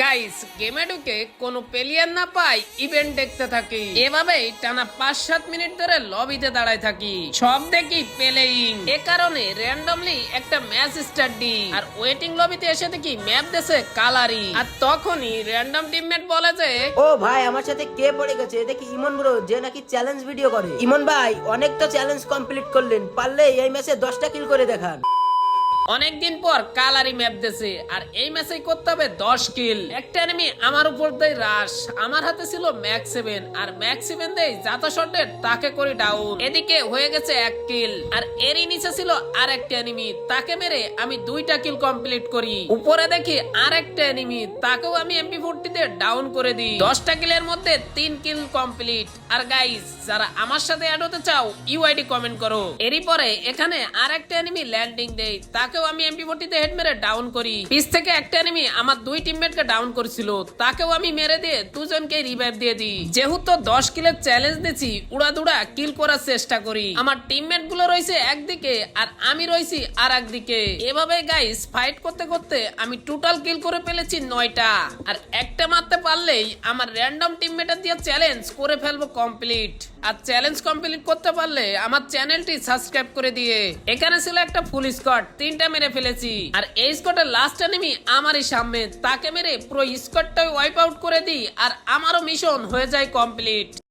Guys গেমে ঢুকে কোনো প্লেয়ার না পাই ইভেন্ট দেখতে থাকি। এভাবেই টানা পাঁচ সাত মিনিট ধরে লবিতে দাঁড়ায় থাকি। সব দেখি প্লেইং এ কারণে র্যান্ডমলি একটা ম্যাচ স্টার্ট দি আর ওয়েটিং লবিতে এসে দেখি ম্যাপ দেশে কালারি আর তখনই র্যান্ডম টিমমেট বলে যে, ও ভাই, আমার সাথে কে পড়ে গেছে? কি ইমন ব্রো যে নাকি চ্যালেঞ্জ ভিডিও করে। ইমন ভাই, অনেক তো চ্যালেঞ্জ কমপ্লিট করলেন। পারলে এই ম্যাচে দশটা কিল করে দেখান। অনেকদিন পর কালারি ম্যাপ দেছে। আর এই ম্যাচে করতে হবে দশ কিল একটা এনিমি আমার উপর দেয় রাশ আমার হাতে ছিল ম্যাক সেভেন আর ম্যাক্স সেভেন দেয় যাতা শটের তাকে করি ডাউন এদিকে হয়ে গেছে এক কিল আর এরই নিচে ছিল আর একটা এনিমি তাকে মেরে আমি দুইটা কিল কমপ্লিট করি। উপরে দেখি আর একটা এনিমি তাকেও আমি এমপি ফোরটিতে ডাউন করে দিই। দশটা কিলের মধ্যে তিন কিল কমপ্লিট আর গাইস যারা আমার সাথে অ্যাড হতে চাও ইউআইডি কমেন্ট করো। এরই পরে এখানে আর একটা এনিমি ল্যান্ডিং দেয় তাকেও আমি এমপি ফোরটিতে হেড মেরে ডাউন করি। পিস থেকে একটা এনিমি আমার দুই টিমমেটকে ডাউন করেছিল। তাকেও আমি মেরে দিয়ে দুজনকে রিভাইভ দিয়ে দিই। যেহেতু দশ কিলের চ্যালেঞ্জ দিচ্ছি উড়াদুড়া কিল করার চেষ্টা করি। আমার টিমমেটগুলো রয়েছে একদিকে আর আমি রয়েছি আর একদিকে এভাবে গাইস ফাইট করতে করতে আমি টোটাল কিল করে ফেলেছি নয়টা। আর একটা মারতে পারলেই আমার র্যান্ডম টিমমেটের দিয়ে চ্যালেঞ্জ করে ফেলব কমপ্লিট আর চ্যালেঞ্জ কমপ্লিট করতে পারলে আমার চ্যানেলটি সাবস্ক্রাইব করে দিয়ে। এখানে ছিল একটা ফুল স্কট তিনটা মেরে ফেলেছি। আর এই স্কটের লাস্ট এনিমি আমারই সামনে, তাকে মেরে পুরো স্কটটাই ওয়াইপ আউট করে দিই আর আমারও মিশন হয়ে যায় কমপ্লিট